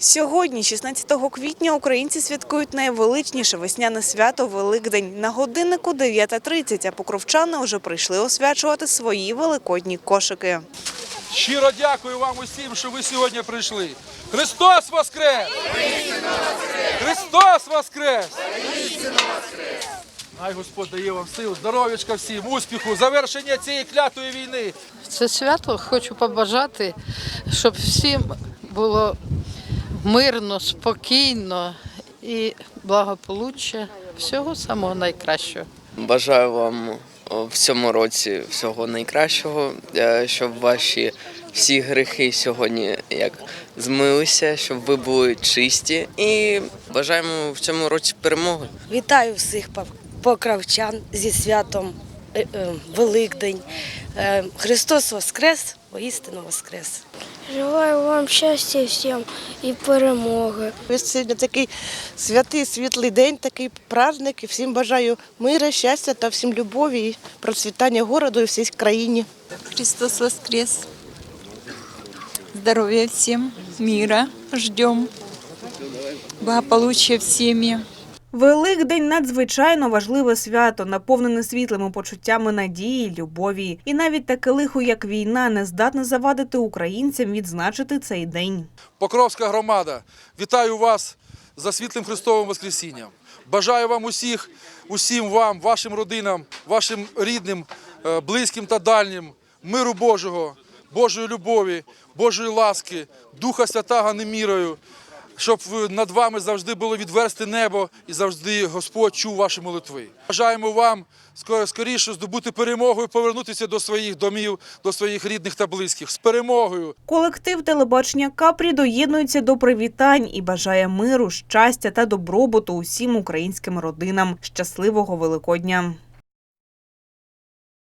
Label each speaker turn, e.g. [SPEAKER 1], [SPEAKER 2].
[SPEAKER 1] Сьогодні, 16 квітня, українці святкують найвеличніше весняне свято Великдень. На годиннику 9.30, а покровчани вже прийшли освячувати свої великодні кошики.
[SPEAKER 2] Щиро дякую вам усім, що ви сьогодні прийшли. Христос Воскрес! Христос Воскрес! Хай Господь дає вам сил, здоров'ячка всім, успіху, завершення цієї клятої війни.
[SPEAKER 3] Це свято хочу побажати, щоб всім було мирно, спокійно і благополуччя. Всього самого найкращого.
[SPEAKER 4] Бажаю вам в цьому році всього найкращого, е, щоб ваші всі гріхи сьогодні як змилися, щоб ви були чисті. І бажаємо в цьому році перемоги.
[SPEAKER 5] Вітаю всіх покравчан зі святом е, е, Великдень. Е, Христос Воскрес, воістину Воскрес.
[SPEAKER 6] Желаю вам щастя всім і перемоги.
[SPEAKER 7] Ось Сьогодні такий святий світлий день, такий праздник. І всім бажаю мира, щастя та всім любові і процвітання городу і всій країні.
[SPEAKER 8] Христос воскрес! Здоровья всем, мира ждем, благополучия в семье.
[SPEAKER 1] Великдень надзвичайно важливе свято, наповнене світлими почуттями надії, любові. І навіть таке лихо, як війна, не здатне завадити українцям відзначити цей день.
[SPEAKER 2] Покровська громада, вітаю вас за світлим Христовим Воскресінням. Бажаю вам усіх, усім вам, вашим родинам, вашим рідним, е, близьким та дальнім, миру Божого, Божої любові, Божої ласки, Духа Святого немірою, щоб над вами завжди було відверсте небо і завжди Господь чув ваші молитви. Бажаємо вам скоріше здобути перемогу і повернутися до своїх домів, до своїх рідних та близьких з перемогою.
[SPEAKER 1] Колектив телебачення Капрі доєднується до привітань і бажає миру, щастя та добробуту усім українським родинам. Щасливого Великодня!